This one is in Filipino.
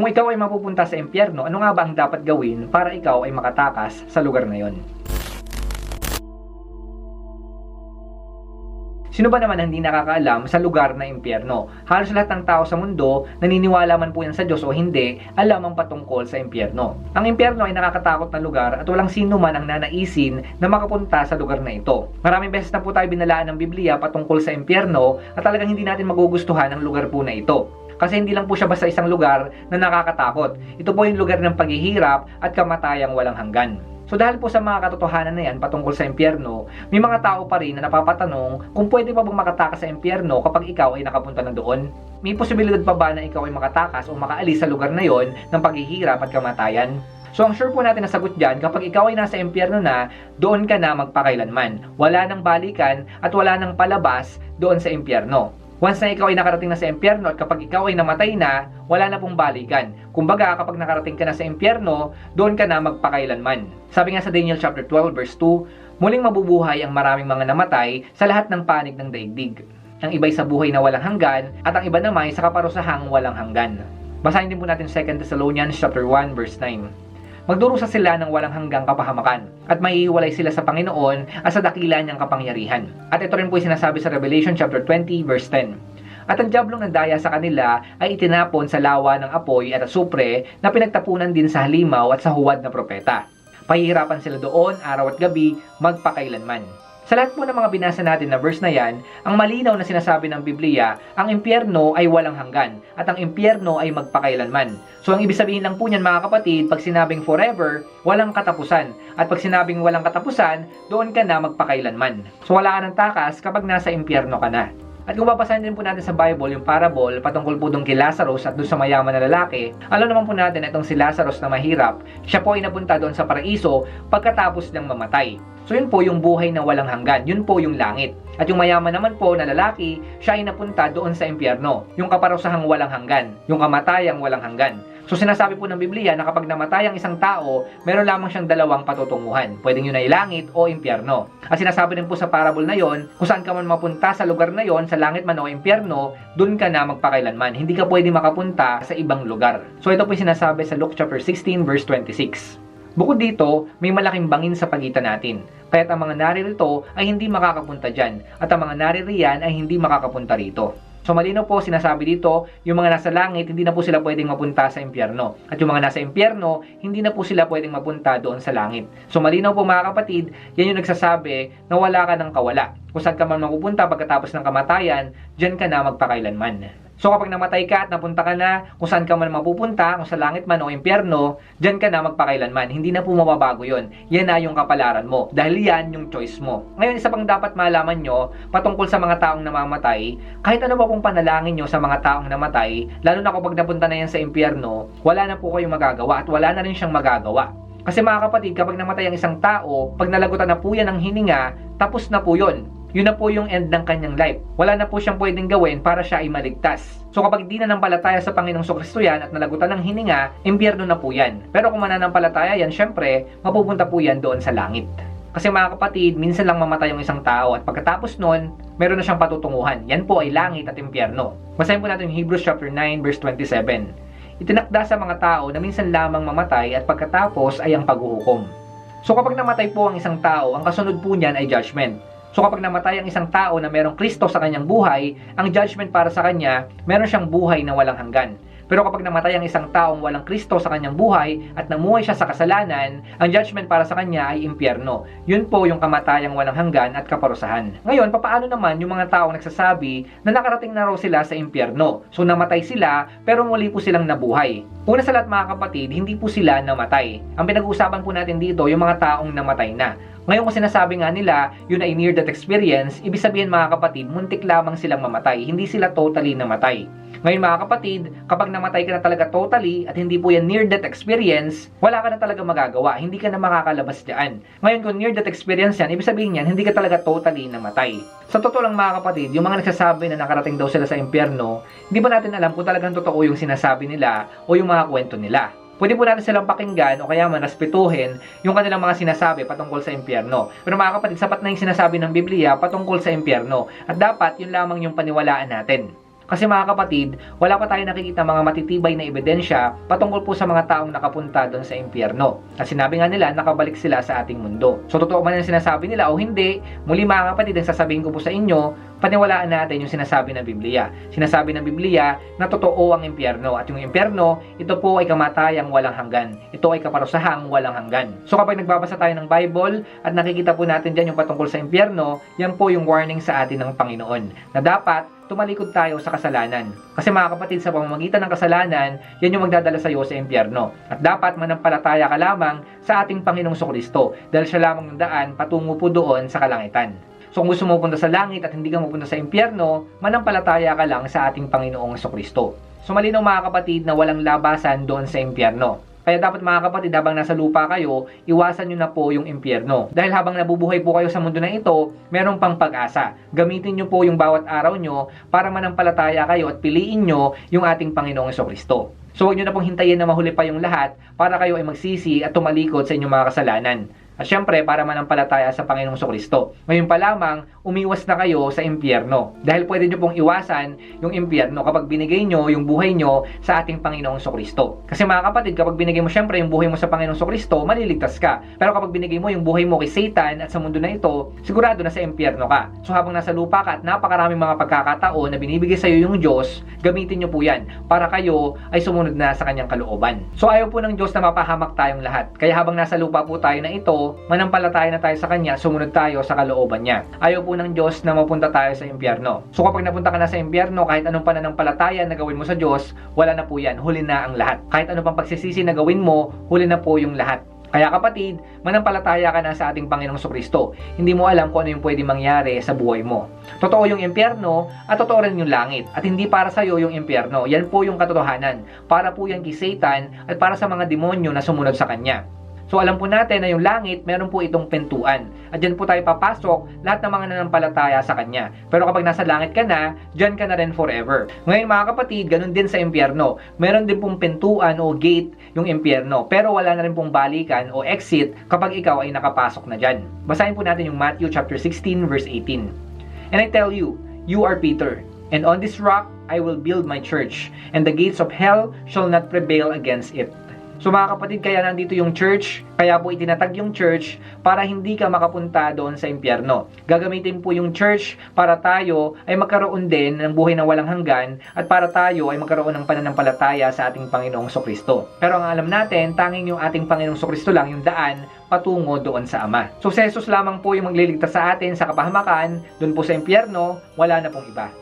Kung ikaw ay mapupunta sa impyerno, ano nga ba ang dapat gawin para ikaw ay makatakas sa lugar na yon? Sino ba naman hindi nakakaalam sa lugar na impyerno? Halos lahat ng tao sa mundo, naniniwala man po yan sa Diyos o hindi, alam ang patungkol sa impyerno. Ang impyerno ay nakakatakot na lugar at walang sino man ang nanaisin na makapunta sa lugar na ito. Maraming beses na po tayo binalaan ng Biblia patungkol sa impyerno at talagang hindi natin magugustuhan ang lugar po na ito. Kasi hindi lang po siya basta isang lugar na nakakatakot. Ito po yung lugar ng paghihirap at kamatayang walang hanggan. So dahil po sa mga katotohanan na yan patungkol sa impyerno, may mga tao pa rin na napapatanong kung pwede pa bang makatakas sa impyerno kapag ikaw ay nakapunta na doon. May posibilidad pa ba na ikaw ay makatakas o makaalis sa lugar na yon ng paghihirap at kamatayan? So ang sure po natin na sagot dyan, kapag ikaw ay nasa impyerno na, doon ka na magpakailanman. Wala nang balikan at wala nang palabas doon sa impyerno. Once na ikaw ay nakarating na sa impyerno at kapag ikaw ay namatay na, wala na pong balikan. Kumbaga, kapag nakarating ka na sa impyerno, doon ka na magpakailanman. Sabi nga sa Daniel chapter 12 verse 2, muling mabubuhay ang maraming mga namatay sa lahat ng panig ng daigdig. Ang iba'y sa buhay na walang hanggan at ang iba naman ay sa kaparusahang walang hanggan. Basahin din po natin 2 Thessalonians chapter 1 verse 9. Magdurusa sila ng walang hanggang kapahamakan at maiiwalay sila sa Panginoon at sa dakila niyang kapangyarihan. At ito rin po yung sinasabi sa Revelation chapter 20 verse 10. At ang diablong nagdaya sa kanila ay itinapon sa lawa ng apoy at asupre na pinagtapunan din sa halimaw at sa huwad na propeta. Pahihirapan sila doon araw at gabi magpakailanman. Sa lahat po ng mga binasa natin na verse na yan, ang malinaw na sinasabi ng Biblia, ang impyerno ay walang hanggan at ang impyerno ay magpakailanman. So ang ibig sabihin lang po niyan mga kapatid, pag sinabing forever, walang katapusan. At pag sinabing walang katapusan, doon ka na magpakailanman. So wala ka ng takas kapag nasa impyerno ka na. At kung babasahin din po natin sa Bible yung parable patungkol po doon kay Lazarus at doon sa mayaman na lalaki, alam naman po natin itong si Lazarus na mahirap, siya po ay napunta doon sa paraiso pagkatapos niyang mamatay. So yun po yung buhay na walang hanggan, yun po yung langit. At yung mayaman naman po na lalaki, siya ay napunta doon sa impyerno, yung kaparusahang walang hanggan, yung kamatayang walang hanggan. So sinasabi po ng Biblia na kapag namatay ang isang tao, meron lamang siyang dalawang patutunguhan. Pwedeng yun ay langit o impyerno. At sinasabi din po sa parable na yon, kung saan ka man mapunta sa lugar na yon, sa langit man o impyerno, dun ka na magpakailanman. Hindi ka pwede makapunta sa ibang lugar. So ito po yung sinasabi sa Luke chapter 16 verse 26. Bukod dito, may malaking bangin sa pagitan natin. Kaya't ang mga naririto ay hindi makakapunta dyan at ang mga naririyan ay hindi makakapunta rito. So malinaw po sinasabi dito, yung mga nasa langit, hindi na po sila pwedeng mapunta sa impyerno. At yung mga nasa impyerno, hindi na po sila pwedeng mapunta doon sa langit. So malinaw po mga kapatid, yan yung nagsasabi na wala ka ng kawala. Kung saan ka man mapupunta pagkatapos ng kamatayan, dyan ka na magpakailanman. So kapag namatay ka at napunta ka na kung saan ka man mapupunta, kung sa langit man o impyerno, dyan ka na magpakailanman. Hindi na po mababago yon. Yan na yung kapalaran mo. Dahil yan yung choice mo. Ngayon, isa pang dapat malaman nyo patungkol sa mga taong namamatay, kahit ano pa pong panalangin nyo sa mga taong namatay, lalo na kapag napunta na yan sa impyerno, wala na po kayong magagawa at wala na rin siyang magagawa. Kasi mga kapatid, kapag namatay ang isang tao, pag nalagutan na po yan ng hininga, tapos na po yun yun na po yung end ng kanyang life. Wala na po siyang pwedeng gawin para siya ay maligtas. So kapag di na nampalataya sa Panginoong Kristo yan at nalagutan ng hininga, impyerno na po yan. Pero kung mananampalataya yan, syempre, mapupunta po yan doon sa langit. Kasi mga kapatid, minsan lang mamatay yung isang tao at pagkatapos nun, meron na siyang patutunguhan. Yan po ay langit at impyerno. Basahin po natin yung Hebrews chapter 9 verse 27. Itinakda sa mga tao na minsan lamang mamatay at pagkatapos ay ang paghuhukom. So kapag namatay po ang isang tao, ang kasunod po niyan ay judgment. So kapag namatay ang isang tao na merong Kristo sa kanyang buhay, ang judgment para sa kanya, meron siyang buhay na walang hanggan. Pero kapag namatay ang isang taong walang Kristo sa kanyang buhay at namuhay siya sa kasalanan, ang judgment para sa kanya ay impyerno. Yun po yung kamatayang walang hanggan at kaparusahan. Ngayon, papaano naman yung mga taong nagsasabi na nakarating na raw sila sa impyerno? So namatay sila pero muli po silang nabuhay. Una sa lahat mga kapatid, hindi po sila namatay. Ang pinag-uusapan po natin dito, yung mga taong namatay na. Ngayon kung sinasabi nga nila, yun ay near death experience, ibig sabihin mga kapatid, muntik lamang silang mamatay, hindi sila totally namatay. Ngayon mga kapatid, kapag namatay ka na talaga totally at hindi po yan near death experience, wala ka na talaga magagawa, hindi ka na makakalabas diyan. Ngayon kung near death experience yan, ibig sabihin yan, hindi ka talaga totally namatay. Sa totoo lang mga kapatid, yung mga nagsasabi na nakarating daw sila sa impyerno, hindi ba natin alam kung talagang totoo yung sinasabi nila o yung mga kwento nila. Pwede po natin silang pakinggan o kaya man respetuhin yung kanilang mga sinasabi patungkol sa impyerno. Pero mga kapatid, sapat na yung sinasabi ng Biblia patungkol sa impyerno. At dapat yun lamang yung paniwalaan natin. Kasi mga kapatid, wala pa tayo nakikita mga matitibay na ebidensya patungkol po sa mga taong nakapunta doon sa impyerno. At sinabi nga nila, nakabalik sila sa ating mundo. So totoo man ang sinasabi nila o hindi, muli mga kapatid, ang sasabihin ko po sa inyo, paniwalaan natin yung sinasabi ng Biblia. Sinasabi ng Biblia na totoo ang impyerno at yung impyerno, ito po ay kamatayang walang hanggan. Ito ay kaparusahang walang hanggan. So kapag nagbabasa tayo ng Bible at nakikita po natin dyan yung patungkol sa impyerno, yan po yung warning sa atin ng Panginoon na dapat tumalikod tayo sa kasalanan. Kasi mga kapatid, sa pamamagitan ng kasalanan, yan yung magdadala sa iyo sa impyerno. At dapat manampalataya ka lamang sa ating Panginoong Kristo dahil siya lamang ng daan patungo po doon sa kalangitan. So kung gusto mo punta sa langit at hindi ka mapunta sa impyerno, manampalataya ka lang sa ating Panginoong Kristo. So malinaw mga kapatid na walang labasan doon sa impyerno. Kaya dapat mga kapatid, habang nasa lupa kayo, iwasan nyo na po yung impyerno. Dahil habang nabubuhay po kayo sa mundo na ito, meron pang pag-asa. Gamitin nyo po yung bawat araw nyo para manampalataya kayo at piliin nyo yung ating Panginoong Kristo. So huwag nyo na pong hintayin na mahuli pa yung lahat para kayo ay magsisi at tumalikod sa inyong mga kasalanan. At syempre, para manampalataya sa Panginoong Kristo. Ngayon pa lamang, umiwas na kayo sa impyerno. Dahil pwede nyo pong iwasan yung impyerno kapag binigay nyo yung buhay nyo sa ating Panginoong Kristo. Kasi mga kapatid, kapag binigay mo syempre yung buhay mo sa Panginoong Kristo, maliligtas ka. Pero kapag binigay mo yung buhay mo kay Satan at sa mundo na ito, sigurado na sa impyerno ka. So habang nasa lupa ka at napakaraming mga pagkakataon na binibigay sa iyo yung Diyos, gamitin nyo po yan para kayo ay sumunod na sa kanyang kalooban. So ayaw po ng Diyos na mapahamak tayong lahat. Kaya habang nasa lupa po tayo na ito, manampalataya na tayo sa Kanya, sumunod tayo sa kalooban niya. Ayaw po ng Diyos na mapunta tayo sa impyerno. So kapag napunta ka na sa impyerno, kahit anong pananampalataya na gawin mo sa Diyos, wala na po yan. Huli na ang lahat. Kahit ano pang pagsisisi na gawin mo, huli na po yung lahat. Kaya kapatid, manampalataya ka na sa ating Panginoong Kristo. Hindi mo alam kung ano yung pwede mangyari sa buhay mo. Totoo yung impyerno at totoo rin yung langit. At hindi para sa iyo yung impyerno. Yan po yung katotohanan. Para po yan kay Satan at para sa mga demonyo na sumunod sa kanya. So alam po natin na yung langit, meron po itong pintuan. At dyan po tayo papasok, lahat ng mga nanampalataya sa Kanya. Pero kapag nasa langit ka na, dyan ka na rin forever. Ngayon mga kapatid, ganun din sa impyerno. Meron din pong pintuan o gate yung impyerno. Pero wala na rin pong balikan o exit kapag ikaw ay nakapasok na dyan. Basahin po natin yung Matthew chapter 16 verse 18. And I tell you, you are Peter, and on this rock I will build my church, and the gates of hell shall not prevail against it. So mga kapatid, kaya nandito yung church, kaya po itinatag yung church para hindi ka makapunta doon sa impyerno. Gagamitin po yung church para tayo ay magkaroon din ng buhay na walang hanggan at para tayo ay magkaroon ng pananampalataya sa ating Panginoong Sokristo. Pero ang alam natin, tanging yung ating Panginoong Sokristo lang yung daan patungo doon sa Ama. So si Jesus lamang po yung magliligtas sa atin sa kapahamakan, doon po sa impyerno, wala na pong iba.